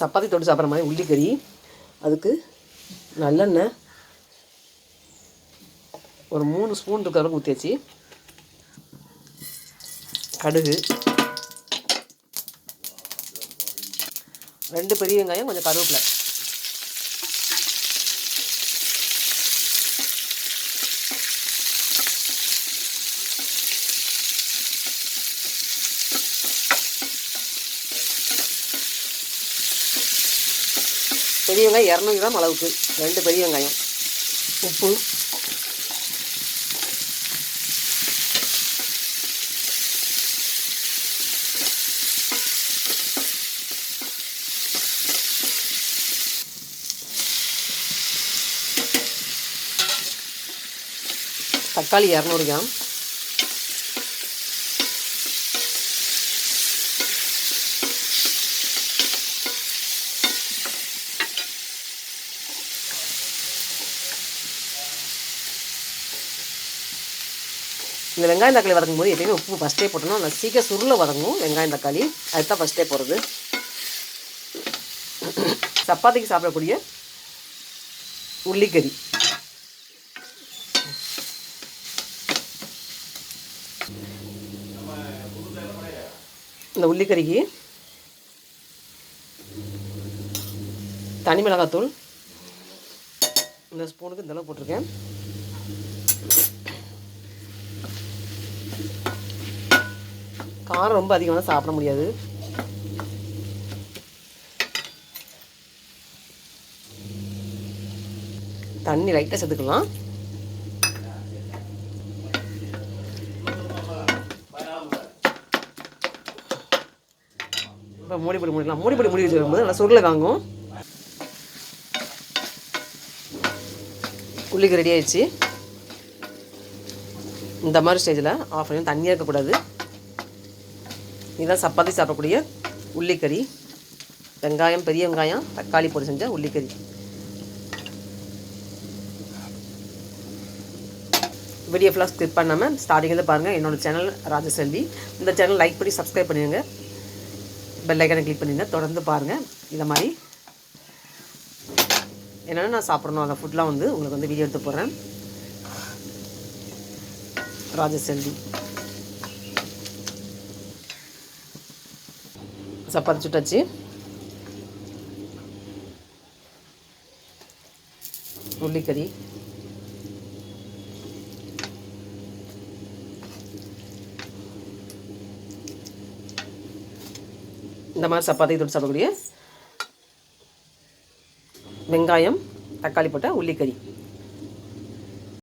சப்பாத்தி தொட்டு சாப்பிட்ற மாதிரி உள்ளிக்கறி அதுக்கு நல்லெண்ணெய் ஒரு மூணு ஸ்பூன் இருக்கிற அளவுக்கு ஊற்றியாச்சு கடுகு ரெண்டு பெரிய வெங்காயம் கொஞ்சம் கருவேப்பிலை. பெரிய வெங்காயம் இரநூறு கிராம் அளவுக்கு. ரெண்டு பெரிய வெங்காயம். உப்பு. தக்காளி இரநூறு கிராம். இந்த வெங்காயம் தக்காளி வதங்கும் போது எப்பயுமே உப்பு ஃபஸ்ட்டே போட்டோம்னா நல்லா சீக்கிரம் சுருளை வதங்கும் வெங்காயம் தக்காளி. அதுதான் ஃபஸ்ட்டே போடுறது. சப்பாத்திக்கு சாப்பிடக்கூடிய உள்ளிக்கறி இந்த உள்ளிக்கறிக்கு தனி மிளகாத்தூள். இந்த ஸ்பூனுக்கு இந்த அளவு போட்டிருக்கேன். காரம் ரொம்ப அதிகமாக சாப்பிட முடியாது. தண்ணி லைட்டாக சேர்த்துக்கலாம். இப்போ மூடி போடி மூடிக்கலாம் மூடி போடி மூடி வச்சுருக்கும்போது நல்லா சுருளை வாங்கும் உள்ளிக்கு ரெடி ஆயிடுச்சு. இந்த மாதிரி ஸ்டேஜில் ஆஃப் பண்ணி தண்ணியாக இருக்கக்கூடாது. இதுதான் சப்பாத்தி சாப்பிடக்கூடிய உள்ளிக்கறி. வெங்காயம் பெரிய வெங்காயம் தக்காளி போட்டு செஞ்ச உள்ளிக்கறி. வீடியோ ஃபுல்லாக ஸ்கிப் பண்ணாமல் ஸ்டார்டிங்கில் பாருங்கள் என்னோடய சேனல் ராஜசெல்வி. இந்த சேனல் லைக் பண்ணி சப்ஸ்கிரைப் பண்ணிடுங்க பெல்லைக்கனை கிளிக் பண்ணிடுங்க தொடர்ந்து பாருங்கள் இதை மாதிரி. என்னென்ன நான் சாப்பிட்ணும்? அந்த ஃபுட்லாம் வந்து உங்களுக்கு வந்து வீடியோ எடுத்து போடுறேன். ராஜசெல்வி. சப்பாத்தி சுட்டாச்சு உள்ளிக்கறி இந்த மாதிரி சப்பாத்தி தொட்டு சாப்பிடக்கூடிய வெங்காயம் தக்காளி போட்ட உள்ளிக்கறி